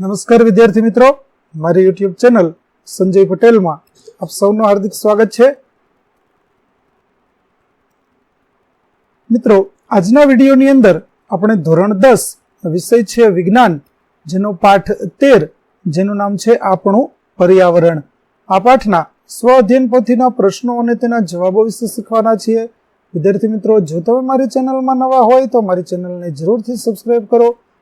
નમસ્કાર વિદ્યાર્થી મિત્રો. મારી યુટ્યુબ ચેનલ સંજય પટેલમાં આપ સૌનું હાર્દિક સ્વાગત છે. મિત્રો, આજના વિડીયોની અંદર આપણે ધોરણ દસ, વિષય છે વિજ્ઞાન, જેનો પાઠ તેર, જેનું નામ છે આપણું પર્યાવરણ. આ પાઠના સ્વ અધ્યયન પોથીના પ્રશ્નો અને તેના જવાબો વિશે શીખવાના છીએ. વિદ્યાર્થી મિત્રો, જો તમે મારી ચેનલમાં નવા હોય તો મારી ચેનલને જરૂરથી સબસ્ક્રાઈબ કરો.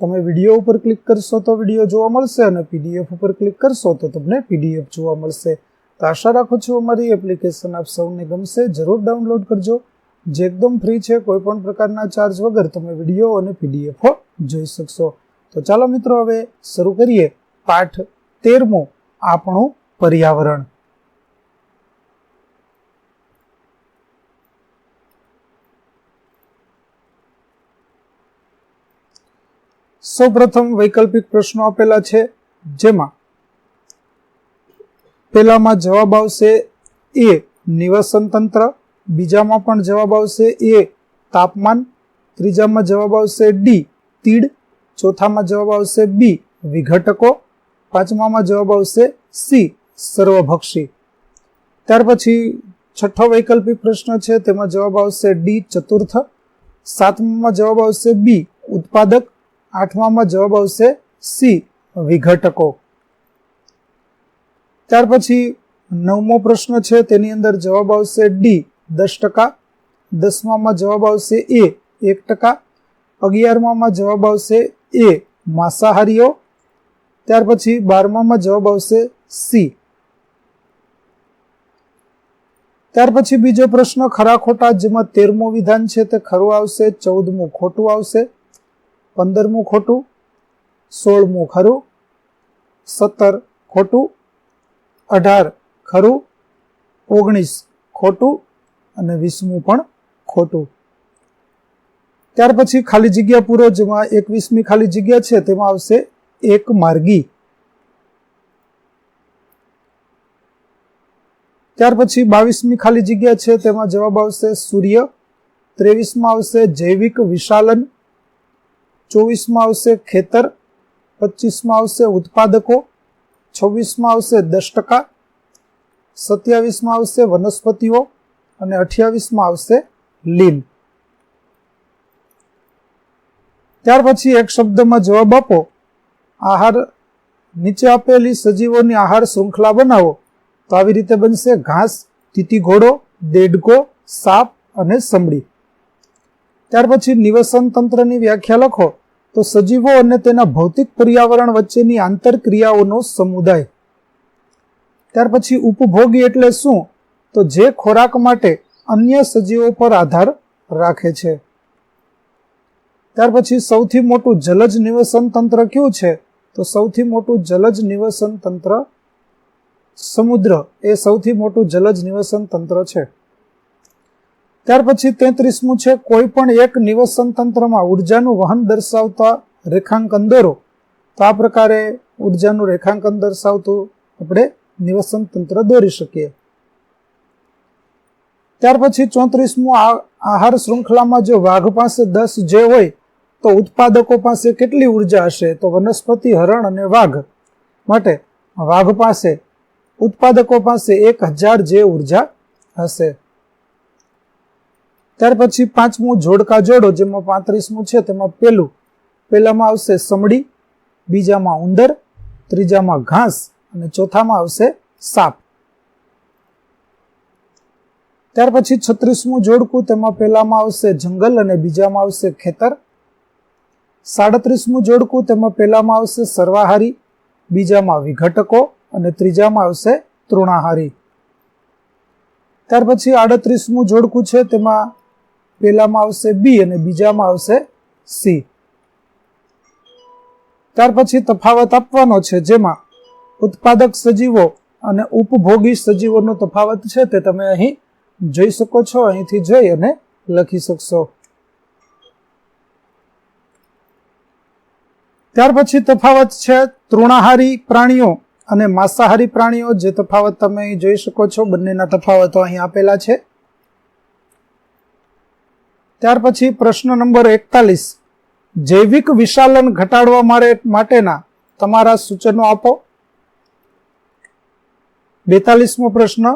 તમે વીડિયો ઉપર ક્લિક કરશો તો વીડિયો જોવા મળશે અને પીડીએફ ઉપર ક્લિક કરશો તો તમને પીડીએફ જોવા મળશે. તો આશા રાખું છું અમારી એપ્લિકેશન આપ સૌને ગમશે. જરૂર ડાઉનલોડ કરજો. જે એકદમ ફ્રી છે, કોઈ પણ પ્રકારના ચાર્જ વગર તમે વીડિયો અને પીડીએફ જોઈ શકશો. તો ચાલો મિત્રો હવે શરૂ કરીએ પાઠ તેરમો, આપણું પર્યાવરણ. સૌપ્રથમ વૈકલ્પિક પ્રશ્નો આપેલા છે, જેમાં પહેલામાં જવાબ આવશે એ નિવસન તંત્ર, બીજામાં પણ જવાબ આવશે એ તાપમાન, ત્રીજામાં જવાબ આવશે ડી તીડ, ચોથામાં જવાબ આવશે બી વિઘટકો, પાંચમામાં જવાબ આવશે સી સર્વભક્ષી. ત્યાર પછી છઠ્ઠો વૈકલ્પિક પ્રશ્ન છે, તેમાં જવાબ આવશે ડી ચતુર્થ, સાતમામાં જવાબ આવશે બી ઉત્પાદક આઠમામાં જવાબ આવશે સી, વિઘટકો. ત્યાર પછી નવમો પ્રશ્ન છે, તેની અંદર જવાબ આવશે ડી, દસ ટકા. દસમામાં જવાબ આવશે એ, એક ટકા. અગિયારમામાં જવાબ આવશે એ, માંસાહારીઓ. ત્યાર પછી બારમામાં જવાબ આવશે સી. ત્યાર પછી બીજો પ્રશ્ન, ખરા ખોટા, જેમાં તેરમું વિધાન છે, તે ખરું આવશે, ચૌદમું ખોટું આવશે. પંદરમું ખોટું, સોળમું ખરું, સત્તર ખોટું, અઢાર ખરું, ઓગણીસ ખોટું અને વીસમું પણ ખોટું. ત્યાર પછી ખાલી જગ્યા પૂરો, જેમાં એકવીસમી ખાલી જગ્યા છે, તેમાં આવશે એક માર્ગી. ત્યાર પછી બાવીસમી ખાલી જગ્યા છે, તેમાં જવાબ આવશે સૂર્ય, ત્રેવીસમાં આવશે જૈવિક વિશાલન ચોવીસમાં આવશે ખેતર, પચીસમાં આવશે ઉત્પાદકો, છવ્વીસમાં આવશે દસ ટકા, સત્યાવીસમાં આવશે વનસ્પતિઓ અને અઠ્યાવીસમાં આવશે લીન ત્યાર પછી એક શબ્દમાં જવાબ આપો. આહાર નીચે આપેલી સજીવોની આહાર શૃંખલા બનાવો. તો આવી રીતે બનશે ઘાસ, તીતી ઘોડો, દેડકો, સાપ અને સમડી ત્યાર પછી નિવસન તંત્રની વ્યાખ્યા લખો. તો સજીવો અને તેના ભૌતિક પર્યાવરણ વચ્ચેની આંતરક્રિયાઓનો સમુદાય. ત્યાર પછી ઉપભોગી એટલે શું? તો જે ખોરાક માટે અન્ય સજીવો પર આધાર રાખે છે. ત્યાર પછી સૌથી મોટું જલજ નિવસન તંત્ર કયું છે? તો સૌથી મોટું જલજ નિવસન તંત્ર સમુદ્ર. એ સૌથી મોટું જલજ નિવસન તંત્ર છે. ત્યાર પછી તેત્રીસમું છે, કોઈ પણ એક નિવસન તંત્રમાં ઉર્જાનું વહન દર્શાવતા રેખાંકન દોરો. તો આ પ્રકારે ઉર્જાનું રેખાંકન દર્શાવતું આપણે નિવસન તંત્ર દોરી શકીએ. ત્યાર પછી ચોત્રીસમું આહાર શૃંખલામાં જો વાઘ પાસે દસ જે હોય, તો ઉત્પાદકો પાસે કેટલી ઊર્જા હશે? તો વનસ્પતિ, હરણ અને વાઘ. માટે વાઘ પાસે, ઉત્પાદકો પાસે એક હજાર જે ઊર્જા હશે. ત્યાર પછી પાંચમું જોડકા જોડો, જેમાં પાંત્રીસમું છે, તેમાં પહેલું પહેલામાં આવશે સમડી, બીજામાં ઉંદર, ત્રીજામાં ઘાસ, અને ચોથામાં આવશે સાપ. ત્યાર પછી છત્રીસમું જોડકું, તેમાં પહેલામાં આવશે જંગલ, અને બીજામાં આવશે ખેતર. સાડત્રીસમું જોડકું, તેમાં પહેલામાં આવશે સર્વાહારી, બીજામાં વિઘટકો, અને ત્રીજામાં આવશે તૃણાહારી. ત્યાર પછી આડત્રીસમું જોડકું છે, તેમાં પહેલામાં આવશે બી અને બીજામાં આવશે સી. ત્યાર પછી તફાવત આપવાનો છે જેમાં ઉત્પાદક સજીવો અને ઉપભોગી સજીવોનો તફાવત છે તે તમે અહીં જોઈ શકો છો, અહીંથી જોઈ અને લખી શકશો. ત્યાર પછી તફાવત છે તૃણાહારી પ્રાણીઓ અને માંસાહારી પ્રાણીઓ. જે તફાવત તમે અહીં જોઈ શકો છો, બંનેના તફાવતો અહીં આપેલા છે. ત્યાર પછી પ્રશ્ન નંબર એકતાલીસ. જૈવિક વિશાલન ઘટાડવા માટેના તમારા સૂચનો આપો. બેતાલીસમો પ્રશ્ન,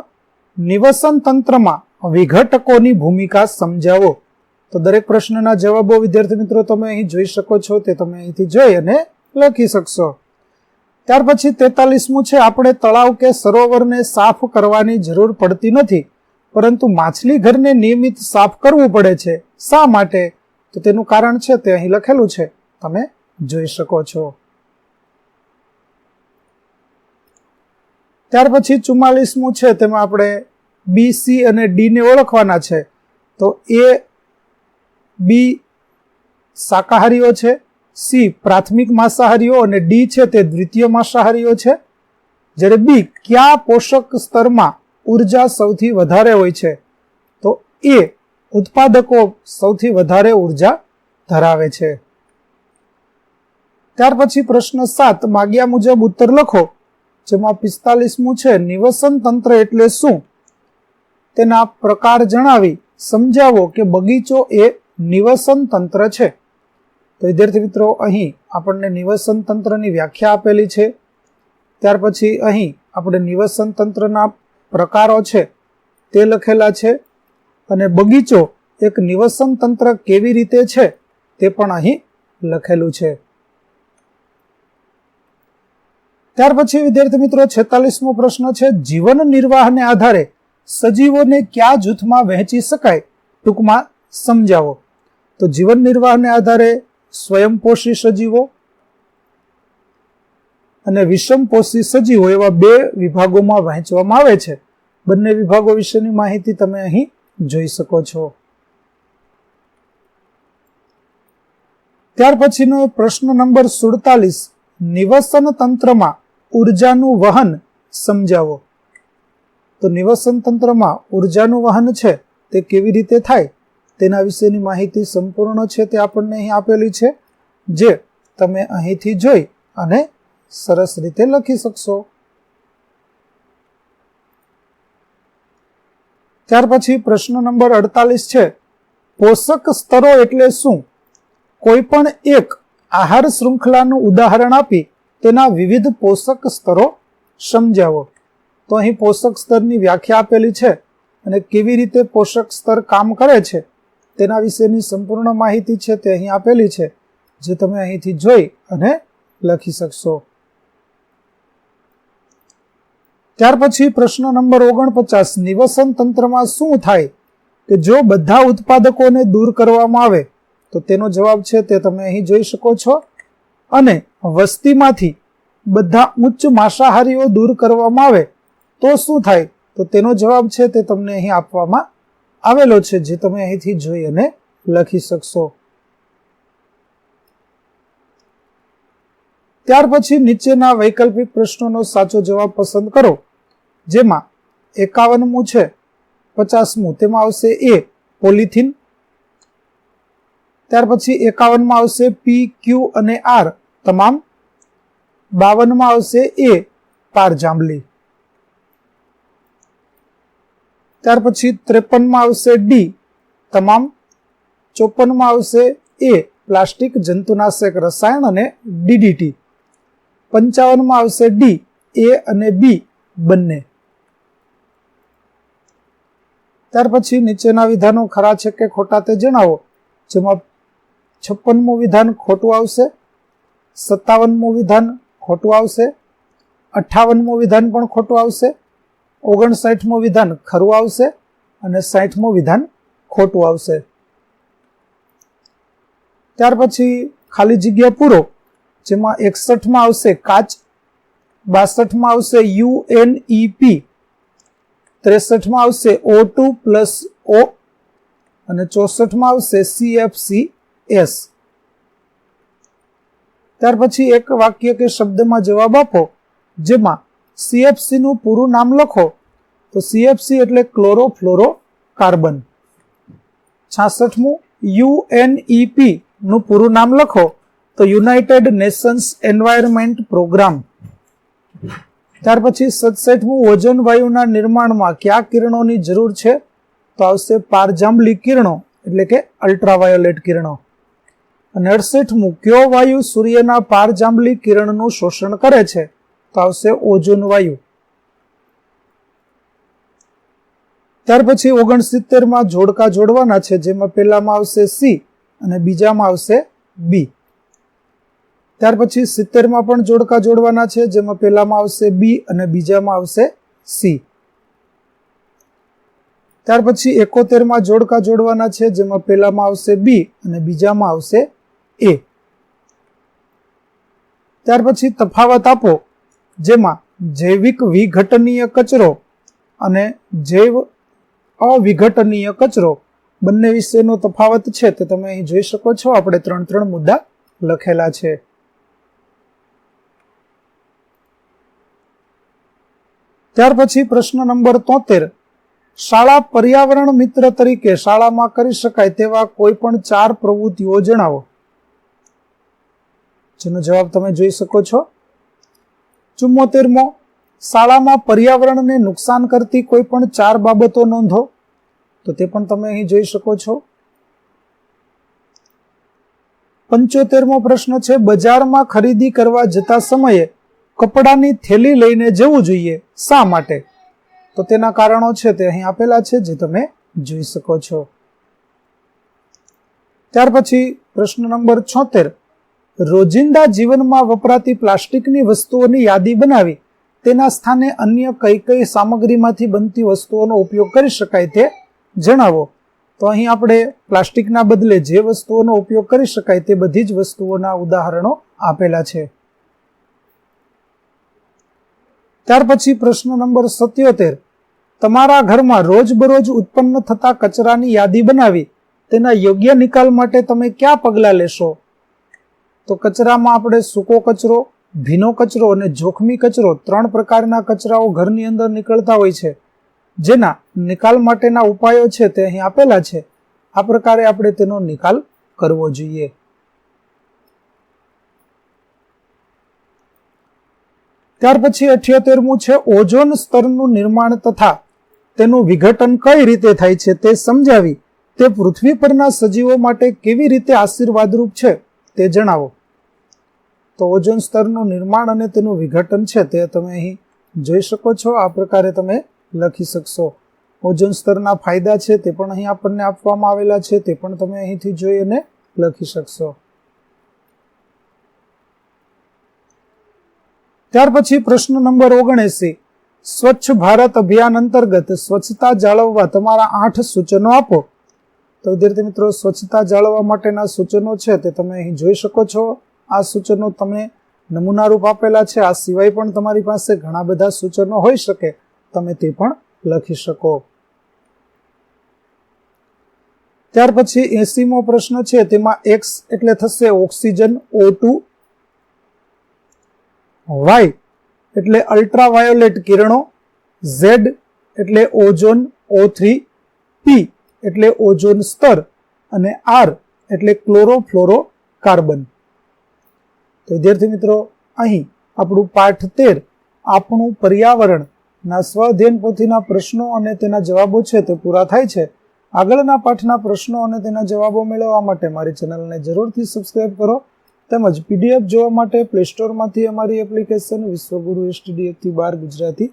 નિવસન તંત્રમાં વિઘટકોની ભૂમિકા સમજાવો. તો દરેક પ્રશ્નના જવાબો, વિદ્યાર્થી મિત્રો, તમે અહીં જોઈ શકો છો, તે તમે અહીંથી જોઈ અને લખી શકશો. ત્યાર પછી તેતાલીસમું છે, આપણે તળાવ કે સરોવરને સાફ કરવાની જરૂર પડતી નથી, પરંતુ માછલી ઘરને નિયમિત સાફ કરવું પડે છે. શા માટે? તો તેનું કારણ છે, તે અહીં લખેલું છે. તમે જોઈ શકો છો. ત્યાર પછી ચુમ્માલીસમું છે, તેમાં આપણે બી સી અને ડી ને ઓળખવાના છે. તો એ બી શાકાહારીઓ છે સી પ્રાથમિક માંસાહારીઓ અને ડી છે, તે દ્વિતીય માંસાહારીઓ છે. જ્યારે બી કયા પોષક સ્તરમાં ઊર્જા સૌથી વધારે હોય છે, તો એ ઉત્પાદકો સૌથી વધારે ઊર્જા ધરાવે છે. ત્યાર પછી પ્રશ્ન સાત, માગ્યા મુજબ ઉત્તર લખો, જેમાં પિસ્તાલીસમું છે, નિવસન તંત્ર એટલે શું? તેના પ્રકાર જણાવી સમજાવો કે બગીચો એ નિવસન તંત્ર છે. તો વિદ્યાર્થી મિત્રો, અહીં આપણને નિવસન તંત્રની વ્યાખ્યા આપેલી છે. ત્યાર પછી અહીં આપણે નિવસન તંત્રના પ્રકારો છે, તે લખેલા છે. અને બગીચો એક નિવસન તંત્ર કેવી રીતે છે તે પણ અહીં લખેલું છે. ત્યાર પછી, વિદ્યાર્થી મિત્રો, છેતાલીસમો પ્રશ્ન છે, જીવન નિર્વાહને આધારે સજીવોને કયા જૂથમાં વહેંચી શકાય? ટૂંકમાં સમજાવો. તો જીવન નિર્વાહને આધારે સ્વયંપોષી સજીવો અને વિષમપોષી સજીવો એવા બે વિભાગોમાં વહેંચવામાં આવે છે. બંને વિભાગો વિશેની માહિતી તમે અહીં જોઈ શકો છો. ત્યાર પછીનો પ્રશ્ન નંબર સુડતાલીસ. નિવસન તંત્રમાં ઉર્જાનું વહન સમજાવો. તો નિવસન તંત્રમાં ઉર્જાનું વહન છે, તે કેવી રીતે થાય? તેના વિશેની માહિતી સંપૂર્ણ છે તે આપણને અહીં આપેલી છે, જે તમે અહીંથી જોઈ અને સરસ રીતે લખી શકશો. ત્યાર પછી પ્રશ્ન નંબર અડતાલીસ છે, પોષક સ્તરો એટલે શું? કોઈ પણ એક આહાર શૃંખલાનું ઉદાહરણ આપી તેના વિવિધ પોષક સ્તરો સમજાવો. તો અહીં પોષક સ્તરની વ્યાખ્યા આપેલી છે અને કેવી રીતે પોષક સ્તર કામ કરે છે તેના વિશેની સંપૂર્ણ માહિતી છે તે અહીં આપેલી છે, જે તમે અહીંથી જોઈ અને લખી શકશો. ત્યાર પછી પ્રશ્ન નંબર ઓગણપચાસ, નિવસન તંત્રમાં શું થાય? કે જો બધા ઉત્પાદકોને દૂર કરવામાં આવે, તો તેનો જવાબ છે તે તમે અહીં જોઈ શકો છો. અને વસ્તીમાંથી બધા ઉચ્ચ માંસાહારીઓ દૂર કરવામાં આવે, તો શું થાય? તો તેનો જવાબ છે તે તમને અહીં આપવામાં આવેલો છે, જે તમે અહીંથી જોઈ અને લખી શકશો. ત્યાર પછી નીચેના વૈકલ્પિક પ્રશ્નોનો સાચો જવાબ પસંદ કરો. જેમાં એકાવનમું છે, પચાસમું, તેમાં આવશે એ, પોલિથીન. ત્યાર પછી એકાવનમાં આવશે પી ક્યુ અને આર તમામ. બાવનમાં આવશે એ પારજાંબલી ત્યાર પછી ત્રેપનમાં આવશે ડી તમામ. ચોપનમાં આવશે એ, પ્લાસ્ટિક જંતુનાશક રસાયણ અને ડીડીટી પંચાવનમાં આવશે ડી એ અને બી બંને. ત્યાર પછી નીચેના વિધાનો ખરા છે કે ખોટા તે જણાવો. જેમાં છપ્પનમું વિધાન ખોટું આવશે, સત્તાવનમું વિધાન ખોટું આવશે, અઠ્ઠાવનમું વિધાન પણ ખોટું આવશે, ઓગણસાઠમું વિધાન ખરું આવશે અને સાઠમું વિધાન ખોટું આવશે. ત્યાર પછી ખાલી જગ્યા પૂરો, જેમાં એકસઠમાં આવશે કાચ, બાસઠમાં આવશે યુએનઈપી ત્રેસઠમાં આવશે ઓ ટુ પ્લસ ઓ અને ચોસઠમાં આવશે સી એસ ત્યાર પછી એક વાક્ય કે શબ્દમાં જવાબ આપો, જેમાં સીએફસી નું પૂરું નામ લખો. તો સીએફસી એટલે ક્લોરોફ્લોરો કાર્બન છાસઠમું યુએનઈપી નું પૂરું નામ લખો. તો યુનાઇટેડ નેશન્સ એન્વાયરમેન્ટ પ્રોગ્રામ. ત્યાર પછી સડસઠમું ઓજન વાયુના નિર્માણમાં કયા કિરણોની જરૂર છે? તો આવશે પારજાંબલી કિરણો, એટલે કે અલ્ટ્રાવાયોલેટ કિરણો. અને અડસઠમું, કયો વાયુ સૂર્યના પારજાંબલી કિરણનું શોષણ કરે છે? તો આવશે ઓઝોન વાયુ. ત્યાર પછી ઓગણસિત્તેરમાં જોડકા જોડવાના છે, જેમાં પહેલામાં આવશે સી અને બીજામાં આવશે બી. ત્યાર પછી સિત્તેરમાં પણ જોડકા જોડવાના છે, જેમાં પહેલામાં આવશે બી અને બીજામાં આવશે સી. ત્યાર પછી એકોતેરમાં જોડકા જોડવાના છે, જેમાં પહેલામાં આવશે બી અને બીજામાં આવશે એ. ત્યાર પછી તફાવત આપો, જેમાં જૈવિક વિઘટનીય કચરો અને જૈવ અવિઘટનીય કચરો બંને વિશેનો તફાવત છે, તે તમે અહીં જોઈ શકો છો. આપણે ત્રણ ત્રણ મુદ્દા લખેલા છે. ત્યાર પછી પ્રશ્ન નંબર તોતેર. શાળા પર્યાવરણ મિત્ર તરીકે શાળામાં કરી શકાય તેવા કોઈ પણ ચાર પ્રવૃત્તિઓ જણાવો. જેનો જવાબ તમે જોઈ શકો છો. ચુમ્મોતેરમો. શાળામાં પર્યાવરણને નુકસાન કરતી કોઈ પણ ચાર બાબતો નોંધો. તો તે પણ તમે અહીં જોઈ શકો છો. પંચોતેરમો પ્રશ્ન છે, બજારમાં ખરીદી કરવા જતા સમયે કપડાની થેલી લઈને જવું જોઈએ. શા માટે? તો તેના કારણો છે તે અહીં આપેલા છે જે તમે જોઈ શકો છો. ત્યાર પછી પ્રશ્ન નંબર છોતેર. રોજિંદા જીવનમાં વપરાતી પ્લાસ્ટિકની વસ્તુઓની યાદી બનાવી. તેના સ્થાને અન્ય કઈ કઈ સામગ્રીમાંથી બનતી વસ્તુઓનો ઉપયોગ કરી શકાય તે જણાવો. તો અહીં આપણે પ્લાસ્ટિકના બદલે જે વસ્તુઓનો ઉપયોગ કરી શકાય તે બધી જ વસ્તુઓના ઉદાહરણો આપેલા છે. ત્યાર પછી પ્રશ્ન નંબર સત્યોતેર. તમારા ઘરમાં રોજબરોજ ઉત્પન્ન થતા કચરાની યાદી બનાવી, તેના યોગ્ય નિકાલ માટે તમે ક્યાં પગલાં લેશો? તો કચરામાં આપણે સૂકો કચરો, ભીનો કચરો અને જોખમી કચરો ત્રણ પ્રકારના કચરાઓ ઘરની અંદર નીકળતા હોય છે. જેના નિકાલ માટેના ઉપાયો છે તે અહીં આપેલા છે. આ પ્રકારે આપણે તેનો નિકાલ કરવો જોઈએ. ત્યાર પછી અઠ્યોતેરમું છે, ઓઝોન સ્તરનું નિર્માણ તથા તેનું વિઘટન કઈ રીતે થાય છે તે સમજાવી તે પૃથ્વી પરના સજીવો માટે કેવી રીતે આશીર્વાદરૂપ છે તે જણાવો. તો ઓઝોન સ્તરનું નિર્માણ અને તેનું વિઘટન છે તે તમે અહીં જોઈ શકો છો, આ પ્રકારે તમે લખી શકશો. ઓઝોન સ્તરના ફાયદા છે તે પણ અહીં આપણને આપવામાં આવેલા છે, તે પણ તમે અહીંથી જોઈ અને લખી શકશો. ત્યાર પછી પ્રશ્ન નંબર ઓગણએસી. સ્વચ્છ ભારત અભિયાન અંતર્ગત સ્વચ્છતા જાળવવા તમારા આઠ સૂચનો આપો. તો વિદ્યાર્થી મિત્રો, સ્વચ્છતા જાળવવા માટેના સૂચનો છે તે તમે અહીં જોઈ શકો છો. આ સૂચનો તમને નમૂનારૂપ આપેલા છે. આ સિવાય પણ તમારી પાસે ઘણા બધા સૂચનો હોઈ શકે. તમે તે પણ લખી શકો. ત્યાર પછી એસીમો પ્રશ્ન છે. તેમાં એક્સ એટલે થશે ઓક્સિજન ઓ ટુ વાય એટલે અલ્ટ્રાવાયોલેટ કિરણો ઝેડ એટલે ઓઝોન ઓ થ્રી પી એટલે ઓઝોન સ્તર અને આર એટલે ક્લોરોફ્લોરો કાર્બન તો વિદ્યાર્થી મિત્રો, અહીં આપણું પાઠ તેર, આપણું પર્યાવરણના ના પોથીના પ્રશ્નો અને તેના જવાબો છે તે પૂરા થાય છે. આગળના પાઠના પ્રશ્નો અને તેના જવાબો મેળવવા માટે મારી ચેનલને જરૂરથી સબસ્ક્રાઈબ કરો. તેમજ પીડીએફ જોવા માટે પ્લે સ્ટોરમાંથી અમારી એપ્લિકેશન વિશ્વગુરુ એસટીડીએફથી બાર ગુજરાતી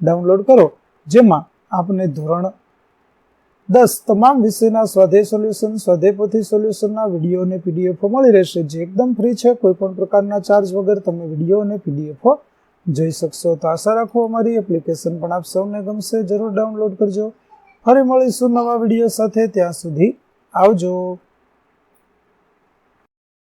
ડાઉનલોડ કરો, જેમાં આપને ધોરણ દસ તમામ વિષયના સ્વાધ્યાય સોલ્યુશન સ્વાધ્યાયપોથી સોલ્યુશનના વીડિયો અને પીડીએફો મળી રહેશે. જે એકદમ ફ્રી છે કોઈ પણ પ્રકારના ચાર્જ વગર તમે વીડિયો અને પીડીએફો જોઈ શકશો. તો આશા રાખો અમારી એપ્લિકેશન પણ આપ સૌને ગમશે. જરૂર ડાઉનલોડ કરજો. ફરી મળીશું નવા વીડિયો સાથે. ત્યાં સુધી આવજો.